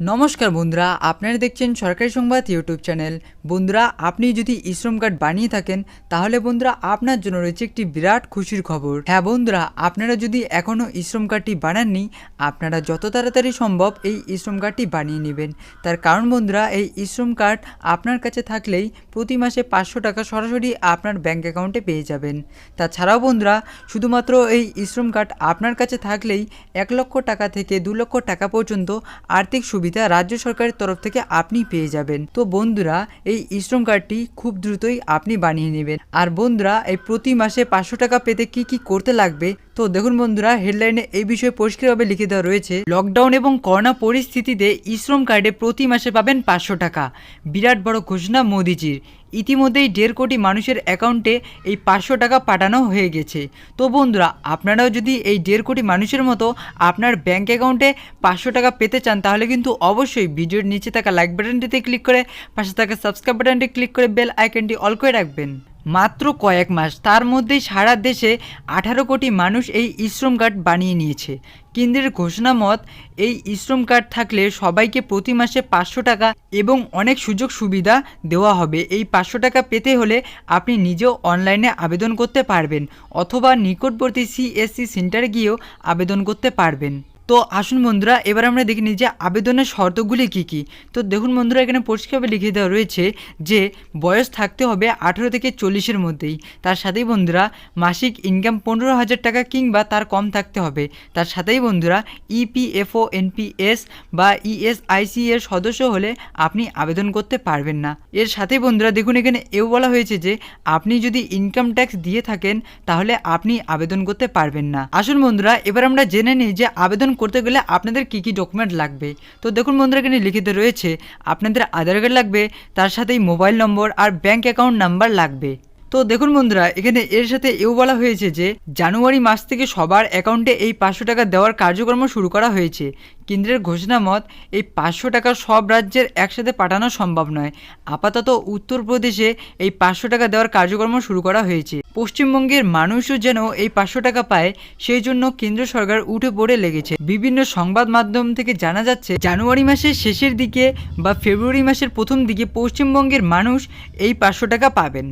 নমস্কার বন্ধুরা, আপনারা দেখছেন সরকারি সংবাদ ইউটিউব চ্যানেল। বন্ধুরা, আপনি যদি ইশ্রম কার্ড বানিয়ে থাকেন, তাহলে বন্ধুরা আপনার জন্য রয়েছে একটি বিরাট খুশির খবর। হ্যাঁ বন্ধুরা, আপনারা যদি এখনও ইশ্রম কার্ডটি বানাননি, আপনারা যত তাড়াতাড়ি সম্ভব এই ইশ্রম কার্ডটি বানিয়ে নেবেন। তার কারণ বন্ধুরা, এই ইশ্রম কার্ড আপনার কাছে থাকলেই প্রতি মাসে পাঁচশো টাকা সরাসরি আপনার ব্যাঙ্ক অ্যাকাউন্টে পেয়ে যাবেন। তাছাড়াও বন্ধুরা, শুধুমাত্র এই ইশ্রম কার্ড আপনার কাছে থাকলেই এক লক্ষ টাকা থেকে দু লক্ষ টাকা পর্যন্ত আর্থিক সুবিধা রাজ্য সরকারের তরফ থেকে আপনি পেয়ে যাবেন। তো বন্ধুরা, এই ইশ্রম কার্ডটি খুব দ্রুতই আপনি বানিয়ে নেবেন। আর বন্ধুরা, এই প্রতি মাসে পাঁচশো টাকা পেতে কি কি করতে লাগবে? তো দেখুন বন্ধুরা, হেডলাইনে এই বিষয়ে পরিষ্কারভাবে লিখে দেওয়া রয়েছে লকডাউন এবং করোনা পরিস্থিতিতে ইশ্রম কার্ডে প্রতি মাসে পাবেন পাঁচশো টাকা। বিরাট বড় ঘোষণা মোদিজির। ইতিমধ্যেই দেড় কোটি মানুষের অ্যাকাউন্টে এই পাঁচশো টাকা পাঠানো হয়ে গেছে। তো বন্ধুরা, আপনারাও যদি এই দেড় কোটি মানুষের মতো আপনার ব্যাঙ্ক অ্যাকাউন্টে পাঁচশো টাকা পেতে চান, তাহলে কিন্তু অবশ্যই ভিডিওর নিচে থাকা লাইক বাটনটিতে ক্লিক করে, পাশে থাকা সাবস্ক্রাইব বাটনটি ক্লিক করে বেল আইকনটি অল করে রাখবেন। মাত্র কয়েক মাস, তার মধ্যেই সারা দেশে আঠারো কোটি মানুষ এই ইশ্রম কার্ড বানিয়ে নিয়েছে। কেন্দ্রের ঘোষণা মত, এই ইশ্রম কার্ড থাকলে সবাইকে প্রতি মাসে পাঁচশো টাকা এবং অনেক সুযোগ সুবিধা দেওয়া হবে। এই পাঁচশো টাকা পেতে হলে আপনি নিজেও অনলাইনে আবেদন করতে পারবেন অথবা নিকটবর্তী সিএসসি সেন্টারে গিয়েও আবেদন করতে পারবেন। তো আসুন বন্ধুরা, এবার আমরা দেখে নিই যে আবেদনের শর্তগুলি কী কী। তো দেখুন বন্ধুরা, এখানে পরিষ্কারভাবে লিখে দেওয়া রয়েছে যে বয়স থাকতে হবে আঠেরো থেকে চল্লিশের মধ্যেই। তার সাথেই বন্ধুরা, মাসিক ইনকাম পনেরো হাজার টাকা কিংবা তার কম থাকতে হবে। তার সাথেই বন্ধুরা E ইপিএফও এনপিএস বা ইএসআইসি এর সদস্য হলে আপনি আবেদন করতে পারবেন না। এর সাথেই বন্ধুরা, দেখুন এখানে এও বলা হয়েছে যে আপনি যদি ইনকাম ট্যাক্স দিয়ে থাকেন, তাহলে আপনি আবেদন করতে পারবেন না। আসুন বন্ধুরা, এবার আমরা জেনে নিই যে আবেদন করতে গেলে আপনাদের কি কি ডকুমেন্ট লাগবে? তো দেখুন বন্ধুরা, এখানে লিখিত রয়েছে, আপনাদের আধার কার্ড লাগবে, তার সাথেই মোবাইল নম্বর আর ব্যাঙ্ক অ্যাকাউন্ট নাম্বার লাগবে। তো দেখুন বন্ধুরা, এখানে এর সাথে এও বলা হয়েছে যে, জানুয়ারি মাস থেকে সবার অ্যাকাউন্টে এই পাঁচশো টাকা দেওয়ার কার্যক্রম শুরু করা হয়েছে। কেন্দ্রের ঘোষণা মত, এই পাঁচশো টাকা সব রাজ্যের একসাথে পাঠানো সম্ভব নয়। আপাতত উত্তরপ্রদেশে এই পাঁচশো টাকা দেওয়ার কার্যক্রম শুরু করা হয়েছে। পশ্চিমবঙ্গের মানুষও যেন এই পাঁচশো টাকা পায়, সেই জন্য কেন্দ্র সরকার উঠে পড়ে লেগেছে। বিভিন্ন সংবাদ মাধ্যম থেকে জানা যাচ্ছে, জানুয়ারি মাসের শেষের দিকে বা ফেব্রুয়ারি মাসের প্রথম দিকে পশ্চিমবঙ্গের মানুষ এই পাঁচশো টাকা পাবেন।